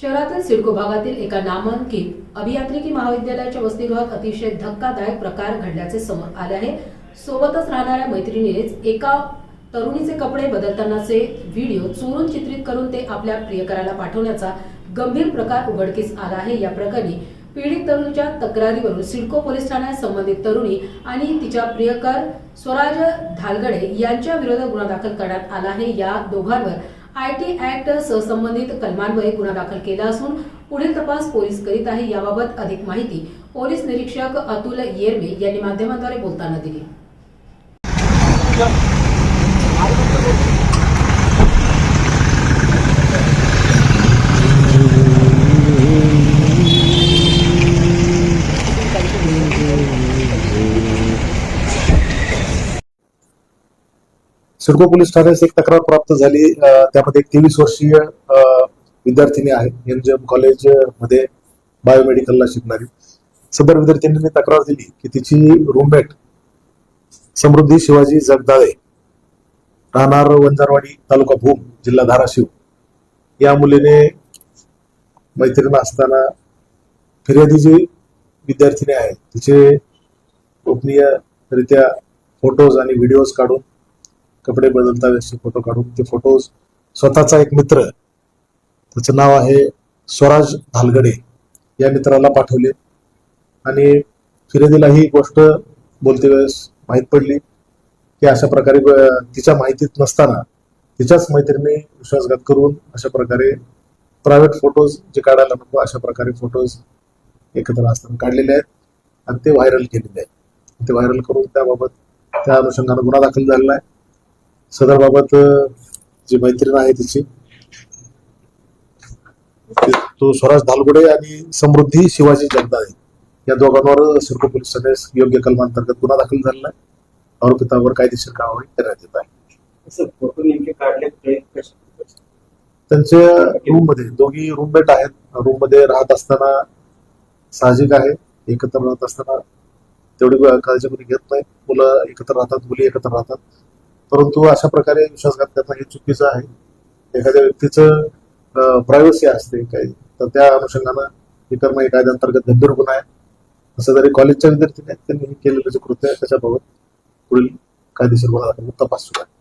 शहरातील सिडको भागातील एका नामांकित अभियांत्रिकी महाविद्यालयाच्या वसतिगृहात अतिशय धक्कादायक प्रकार घडल्याचे समोर आले आहे. सोबतच राहणाऱ्या मैत्रिणीनेच एका तरुणीचे कपडे बदलतानाचे व्हिडिओ चोरून चित्रित करून ते आपल्या प्रियकराला पाठवण्याचा गंभीर प्रकार उघडकीस आला आहे. या प्रकरणी पीडित तरुणीच्या तक्रारीवरून सिडको पोलीस ठाण्यात संबंधित तरुणी आणि तिच्या प्रियकर स्वराज धालगडे यांच्या विरोधात गुन्हा दाखल करण्यात आला आहे. या दोघांवर आय टी ऍक्ट सहसंबंधित कलमान्वये गुन्हा दाखल केला असून पुढील तपास पोलीस करीत आहे याबाबत अधिक माहिती पोलीस निरीक्षक अतुल येरमे यांनी माध्यमाद्वारे बोलताना दिली. सिडको पोलीस ठाण्यास एक तक्रार प्राप्त झाली. त्यामध्ये एक तेवीस वर्षीय विद्यार्थिनी आहे एम जी कॉलेजमध्ये बायोमेडिकलला शिकणारी. सदर विद्यार्थिनीने तक्रार दिली की तिची रूममेट समृद्धी शिवाजी जगदाळे राहणार वंजारवाडी तालुका भूम जिल्हा धाराशिव. या मुलीने मैत्रीण असताना फिर्यादी जी विद्यार्थिनी आहे तिचे गोपनीयरित्या फोटोज आणि व्हिडिओज काढून कपडे बदलता वेळेसचे फोटो काढून. ते फोटोज स्वतःचा एक मित्र त्याचं नाव आहे स्वराज धालगडे. या मित्राला पाठवले. आणि फिरेदीला ही गोष्ट बोलते वेळेस माहीत पडली की अशा प्रकारे तिच्या माहितीत नसताना तिच्याच मैत्रिणी विश्वासघात करून अशा प्रकारे प्रायव्हेट फोटोज जे काढायला नको अशा प्रकारे फोटोज एकत्र असताना काढलेले आहेत. आणि ते व्हायरल केलेले आहेत. ते व्हायरल करून त्याबाबत त्या अनुषंगानं गुन्हा दाखल झालेला आहे. सदर बाबत अ, जी मैत्रीण आहे तिची ते- स्वराज धालगुडे आणि समृद्धी शिवाजी जगदाळे या दोघांवर सिडको पोलीस ठाण्यास योग्य कलमांतर्गत गुन्हा दाखल झालेला आहे. आरोपितांवर कायदेशीर कारवाई करण्यात येत आहे. त्यांच्या रूममध्ये दोघी रूममेट आहेत. रूममध्ये राहत असताना साहजिक आहे. एकत्र राहत असताना तेवढी काळजी कोणी घेत नाही. मुलं एकत्र राहतात मुली एकत्र राहतात. परंतु अशा प्रकारे विश्वासघात करणं हे चुकीचं आहे. एखाद्या व्यक्तीचं प्रायव्हसी असते काही तर त्या अनुषंगानं हे कर्म हे कायद्यांतर्गत गंभीर गुन्हा आहे. असं जरी कॉलेजच्या विद्यार्थ्यांनी त्यांनी हे केलेलं जे कृत्य त्याच्याबाबत पुढील कायदेशीर गुन्हा तपास सुरू आहे.